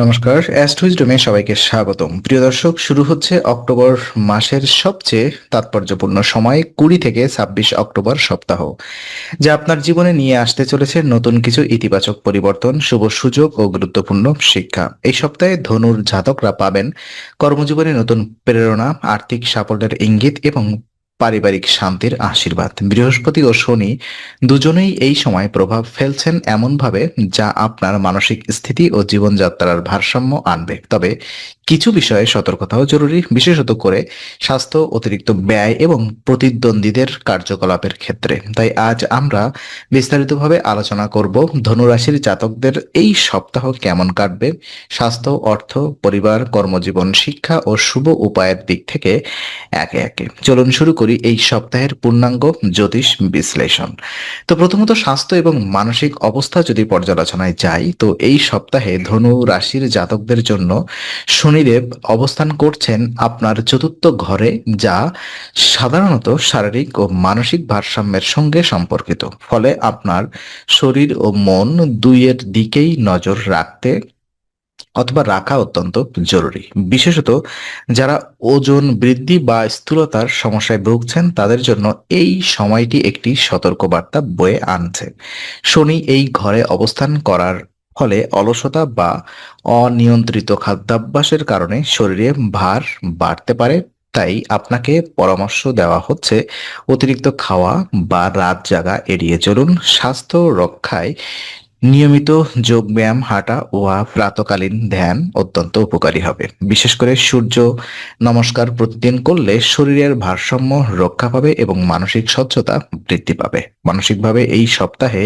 নমস্কার অ্যাস্ট্রোইজডমে সবাইকে স্বাগতম। প্রিয় দর্শক, শুরু হচ্ছে অক্টোবর মাসের সবচেয়ে তাৎপর্যপূর্ণ সময়, কুড়ি থেকে ছাব্বিশ অক্টোবর সপ্তাহ, যা আপনার জীবনে নিয়ে আসতে চলেছে নতুন কিছু ইতিবাচক পরিবর্তন, শুভ সুযোগ ও গুরুত্বপূর্ণ শিক্ষা। এই সপ্তাহে ধনুর জাতকরা পাবেন কর্মজীবনে নতুন প্রেরণা, আর্থিক সাফল্যের ইঙ্গিত এবং পারিবারিক শান্তির আশীর্বাদ। বৃহস্পতি ও শনি দুজনেই এই সময় প্রভাব ফেলছেন এমনভাবে যা আপনার মানসিক স্থিতি ও জীবনযাত্রার ভারসাম্য আনবে। তবে কিছু বিষয়ে সতর্কতাও জরুরি, বিশেষত করে স্বাস্থ্য অতিরিক্ত ব্যয় এবং প্রতিদ্বন্দ্বীদের কার্যকলাপের ক্ষেত্রে। তাই আজ আমরা বিস্তারিতভাবে আলোচনা করব ধনুরাশির জাতকদের এই সপ্তাহ কেমন কাটবে, স্বাস্থ্য, অর্থ, পরিবার, কর্মজীবন, শিক্ষা ও শুভ উপায়ের দিক থেকে একে একে। চলুন শুরু করি এই সপ্তাহের পূর্ণাঙ্গ জ্যোতিষ বিশ্লেষণ। তো প্রথমত স্বাস্থ্য এবং মানসিক অবস্থা যদি পর্যালোচনায় যাই, তো এই সপ্তাহে ধনু রাশির জাতকদের জন্য শনিদেব অবস্থান করছেন আপনার চতুর্থ ঘরে, যা সাধারণত শারীরিক ও মানসিক ভারসাম্যের সঙ্গে সম্পর্কিত। ফলে আপনার শরীর ও মন দুইয়ের দিকেই নজর রাখতে অথবা রাখা অত্যন্ত জরুরি। বিশেষত যারা ওজন বৃদ্ধি বা স্থূলতার সমস্যায় ভুগছেন, তাদের জন্য এই সময়টি একটি সতর্কবার্তা বয়ে আনছে। শনি এই ঘরে অবস্থান করার ফলে অলসতা বা অনিয়ন্ত্রিত খাদ্যাভ্যাসের কারণে শরীরে ভার বাড়তে পারে। তাই আপনাকে পরামর্শ দেওয়া হচ্ছে অতিরিক্ত খাওয়া বা রাত জাগা এড়িয়ে চলুন। স্বাস্থ্য রক্ষায় নিয়মিত যোগ ব্যায়াম হাঁটা ও প্রাতকালীন ধ্যান অত্যন্ত উপকারী হবে। বিশেষ করে সূর্য নমস্কার প্রতিদিন করলে শরীরের ভারসাম্য রক্ষা পাবে এবং মানসিক স্বচ্ছতা বৃদ্ধি পাবে। মানসিকভাবে এই সপ্তাহে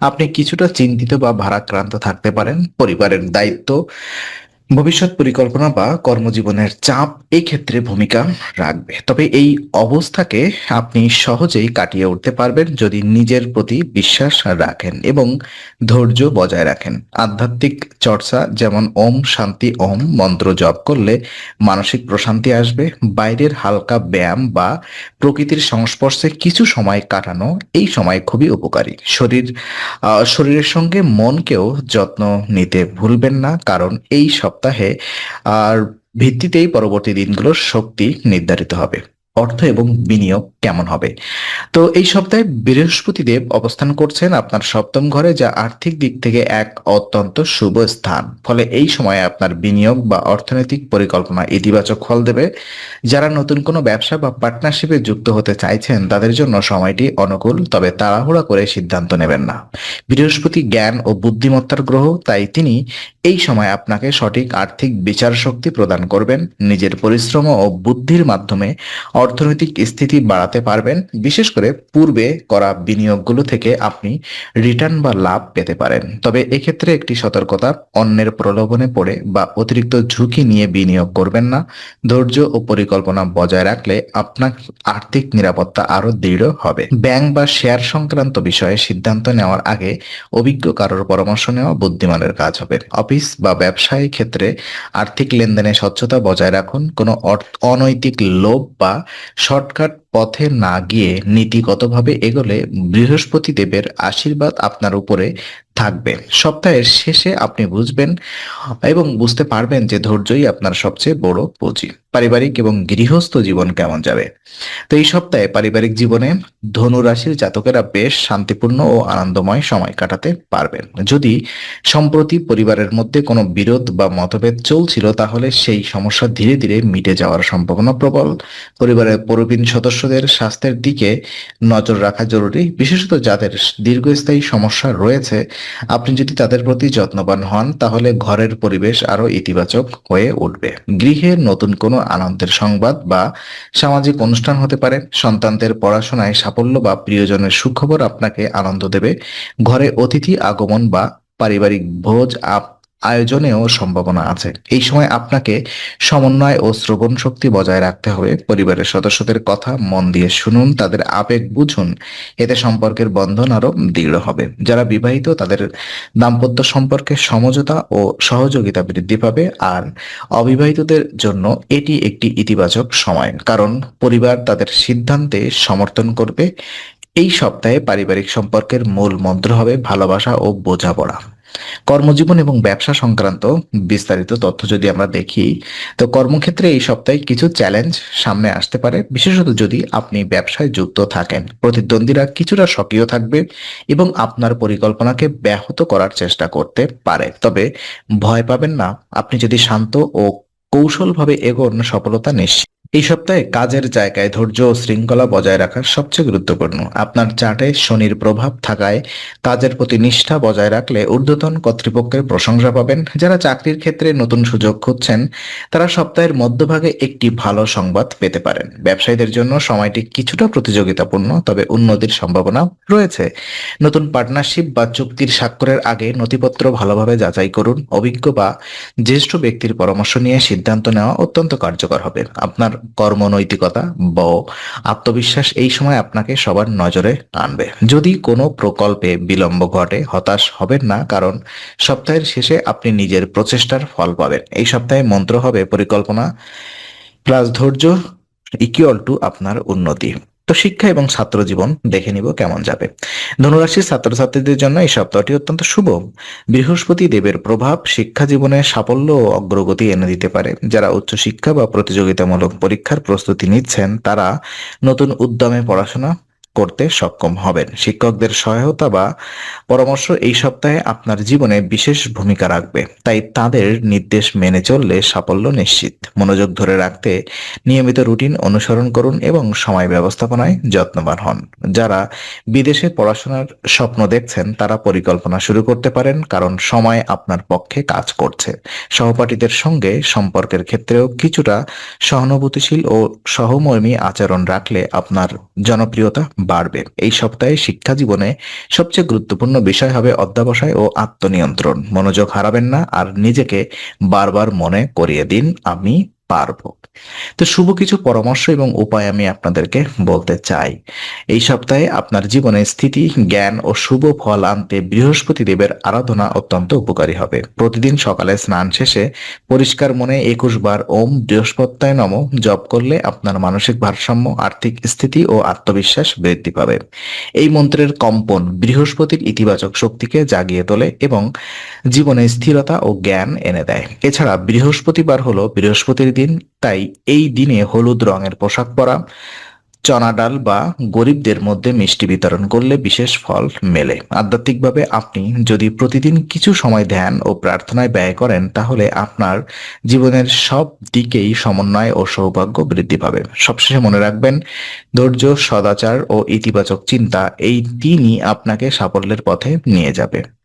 আপনি কিছুটা চিন্তিত বা ভারাক্রান্ত থাকতে পারেন। পরিবারের দায়িত্ব ভবিষ্যৎ পরিকল্পনা বা কর্মজীবনের চাপ এই ক্ষেত্রে ভূমিকা রাখবে। তবে এই অবস্থাকে আপনি সহজেই কাটিয়ে উঠতে পারবেন যদি নিজের প্রতি বিশ্বাস রাখেন এবং ধৈর্য বজায় রাখেন। আধ্যাত্মিক চর্চা যেমন ওম শান্তি ওম মন্ত্র জপ করলে মানসিক প্রশান্তি আসবে, বাইরের হালকা ব্যায়াম বা প্রকৃতির সংস্পর্শে কিছু সময় কাটানো এই সময় খুবই উপকারী। শরীর শরীরের সঙ্গে মনকেও যত্ন নিতে ভুলবেন না, কারণ এই সপ্তাহে আর ভিত্তিতেই পরবর্তী দিনগুলোর শক্তি নির্ধারিত হবে। অর্থ এবং বিনিয়োগ কেমন হবে? তো এই সপ্তাহে বৃহস্পতিদেব অবস্থান করছেন আপনার সপ্তম ঘরে, যা আর্থিক দিক থেকে এক অত্যন্ত শুভ স্থান। ফলে এই সময়ে আপনার বিনিয়োগ বা অর্থনৈতিক পরিকল্পনা ইতিবাচক ফল দেবে। যারা নতুন কোনো ব্যবসা বা পার্টনারশিপে যুক্ত হতে চাইছেন, তাদের জন্য সময়টি অনুকূল, তবে তাড়াহুড়া করে সিদ্ধান্ত নেবেন না। বৃহস্পতি জ্ঞান ও বুদ্ধিমত্তার গ্রহ, তাই তিনি এই সময় আপনাকে সঠিক আর্থিক বিচার শক্তি প্রদান করবেন। নিজের পরিশ্রম ও বুদ্ধির মাধ্যমে অর্থনৈতিক স্থিতি বাড়াতে পারবেন, বিশেষ করে পূর্বে করা বিনিয়োগগুলো থেকে আপনি রিটার্ন বা লাভ পেতে পারেন। তবে এক্ষেত্রে একটি সতর্কতা, অন্যের প্রলোভনে পড়ে বা অতিরিক্ত ঝুঁকি নিয়ে বিনিয়োগ করবেন না। ধৈর্য ও পরিকল্পনা বজায় রাখলে আপনার আর্থিক নিরাপত্তা আরও দৃঢ় হবে। ব্যাংক বা শেয়ার সংক্রান্ত বিষয়ে সিদ্ধান্ত নেওয়ার আগে অভিজ্ঞ কারোর পরামর্শ নেওয়া বুদ্ধিমানের কাজ হবে। অফিস বা ব্যবসায়ী ক্ষেত্রে আর্থিক লেনদেনে স্বচ্ছতা বজায় রাখুন। কোনো অনৈতিক লোভ বা শর্টকাট পথে না গিয়ে নীতিগতভাবে এগোলে বৃহস্পতি দেবের আশীর্বাদ আপনার উপরে থাকবে। সপ্তাহের শেষে আপনি বুঝবেন এবং বুঝতে পারবেন যে ধৈর্যই আপনার সবচেয়ে বড় পুঁজি। পারিবারিক এবং গৃহস্থ জীবন কেমন যাবে? তো এই সপ্তাহে পারিবারিক জীবনে ধনু রাশির জাতকেরা বেশ শান্তিপূর্ণ ও আনন্দময় সময় কাটাতে পারবেন। যদি সম্প্রতি পরিবারের মধ্যে কোনো বিরোধ বা মতভেদ চলছিল, তাহলে সেই সমস্যা ধীরে ধীরে মিটে যাওয়ার সম্ভাবনা প্রবল। পরিবারের প্রবীণ সদস্যদের স্বাস্থ্যের দিকে নজর রাখা জরুরি, বিশেষত যাদের দীর্ঘস্থায়ী সমস্যা রয়েছে। আপনি যদি তাদের প্রতি যত্নবান হন, তাহলে ঘরের পরিবেশ আরও ইতিবাচক হয়ে উঠবে। গৃহে নতুন কোনো আনন্দের সংবাদ বা সামাজিক অনুষ্ঠান হতে পারে। সন্তানদের পড়াশোনায় সাফল্য বা প্রিয়জনের সুখবর আপনাকে আনন্দ দেবে। ঘরে অতিথি আগমন বা পারিবারিক ভোজ আপ আয়োজনেও সম্ভাবনা আছে। এই সময় আপনাকে সমন্বয় ও শ্রবণ শক্তি বজায় রাখতে হবে। পরিবারের সদস্যদের কথা মন দিয়ে শুনুন, তাদের আবেগ বুঝুন। এতে সম্পর্কের বন্ধন আরও দৃঢ় হবে। যারা বিবাহিত, তাদের দাম্পত্য সম্পর্কে সমঝোতা ও সহযোগিতা বৃদ্ধি পাবে। আর অবিবাহিতদের জন্য এটি একটি ইতিবাচক সময়। কারণ পরিবার তাদের সিদ্ধান্তে সমর্থন করবে। এই সপ্তাহে পারিবারিক সম্পর্কের মূল মন্ত্র হবে ভালোবাসা ও বোঝাপড়া। কর্মজীবন এবং ব্যবসা সংক্রান্ত বিস্তারিত তথ্য যদি আমরা দেখি, তো কর্মক্ষেত্রে এই সপ্তাহে কিছু চ্যালেঞ্জ সামনে আসতে পারে। বিশেষত যদি আপনি ব্যবসায় যুক্ত থাকেন, প্রতিদ্বন্দ্বীরা কিছুটা সক্রিয় থাকবে এবং আপনার পরিকল্পনাকে ব্যাহত করার চেষ্টা করতে পারে। তবে ভয় পাবেন না, আপনি যদি শান্ত ও কৌশলভাবে এগোন, সফলতা নিশ্চিত। এই সপ্তাহে কাজের জায়গায় ধৈর্য ও শৃঙ্খলা বজায় রাখা সবচেয়ে গুরুত্বপূর্ণ। আপনার চার্টে শনির প্রভাব থাকায় কাজের প্রতি নিষ্ঠা বজায় রাখলে ঊর্ধ্বতন কর্তৃপক্ষের প্রশংসা পাবেন। যারা চাকরির ক্ষেত্রে নতুন সুযোগ খুঁজছেন, তারা সপ্তাহের মধ্যভাগে একটি ভালো সংবাদ পেতে পারেন। ব্যবসায়ীদের জন্য সময়টি কিছুটা প্রতিযোগিতাপূর্ণ, তবে উন্নতির সম্ভাবনা রয়েছে। নতুন পার্টনারশিপ বা চুক্তির স্বাক্ষরের আগে নথিপত্র ভালোভাবে যাচাই করুন। অভিজ্ঞ বা জ্যেষ্ঠ ব্যক্তির পরামর্শ নিয়ে সিদ্ধান্ত নেওয়া অত্যন্ত কার্যকর হবে। আপনার কর্মনৈতিকতা বা আত্মবিশ্বাস এই সময় আপনাকে সবার নজরে আনবে। যদি কোনো প্রকল্পে বিলম্ব ঘটে, হতাশ হবেন না, কারণ সপ্তাহের শেষে আপনি নিজের প্রচেষ্টার ফল পাবেন। এই সপ্তাহে মন্ত্র হবে, পরিকল্পনা, প্লাস ধৈর্য ইকুয়াল টু আপনার উন্নতি। তো শিক্ষা এবং ছাত্র জীবন দেখে নিব কেমন যাবে। ধনুরাশির ছাত্রছাত্রীদের জন্য এই সপ্তাহটি অত্যন্ত শুভ। বৃহস্পতি দেবের প্রভাব শিক্ষা জীবনে সাফল্য ও অগ্রগতি এনে দিতে পারে। যারা উচ্চশিক্ষা বা প্রতিযোগিতামূলক পরীক্ষার প্রস্তুতি নিচ্ছেন, তারা নতুন উদ্যমে পড়াশোনা করতে সক্ষম হবেন। শিক্ষকদের সহায়তা বা পরামর্শ এই সপ্তাহে আপনার জীবনে বিশেষ ভূমিকা রাখবে। তাই তাদের নির্দেশ মেনে চললে সাফল্য নিশ্চিত। মনোযোগ ধরে রাখতে নিয়মিত রুটিন অনুসরণ করুন এবং সময় ব্যবস্থাপনায় যত্নবান হন। যারা বিদেশে পড়াশোনার স্বপ্ন দেখছেন, তারা পরিকল্পনা শুরু করতে পারেন, কারণ সময় আপনার পক্ষে কাজ করছে। সহপাঠীদের সঙ্গে সম্পর্কের ক্ষেত্রেও কিছুটা সহানুভূতিশীল ও সহমর্মী আচরণ রাখলে আপনার জনপ্রিয়তা বাড়বে। এই সপ্তাহে শিক্ষা জীবনে সবচেয়ে গুরুত্বপূর্ণ বিষয় হবে অধ্যাবসায় ও আত্মনিয়ন্ত্রণ। মনোযোগ হারাবেন না আর নিজেকে বারবার মনে করিয়ে দিন। আমি পারব। তো শুভ কিছু পরামর্শ এবং উপায় আমি আপনাদেরকে বলতে চাই। এই সপ্তাহে আপনার জীবনে স্থিতি, জ্ঞান ও শুভ ফল আনতে বৃহস্পতি দেবের আরাধনা অত্যন্ত উপকারী হবে। প্রতিদিন সকালে স্নান শেষে পরিষ্কার মনে একুশ বার ওম বৃহস্পত্যায় নম জপ করলে আপনার মানসিক ভারসাম্য, আর্থিক স্থিতি ও আত্মবিশ্বাস বৃদ্ধি পাবে। এই মন্ত্রের কম্পন বৃহস্পতির ইতিবাচক শক্তিকে জাগিয়ে তোলে এবং জীবনে স্থিরতা ও জ্ঞান এনে দেয়। এছাড়া বৃহস্পতিবার হলো বৃহস্পতির দিন, তাই এই দিনে হলুদ রঙের পোশাক পরা, চনা ডাল বা গরিবদের মধ্যে মিষ্টি বিতরণ করলে বিশেষ ফল মেলে। আধ্যাত্মিকভাবে আপনি যদি প্রতিদিন কিছু সময় ধ্যান ও প্রার্থনায় ব্যয় করেন, তাহলে আপনার জীবনের সব দিকেই সমন্বয় ও সৌভাগ্য বৃদ্ধি পাবে। সবশেষে মনে রাখবেন, ধৈর্য, সদাচার ও ইতিবাচক চিন্তা এই তিনই আপনাকে সাফল্যের পথে নিয়ে যাবে।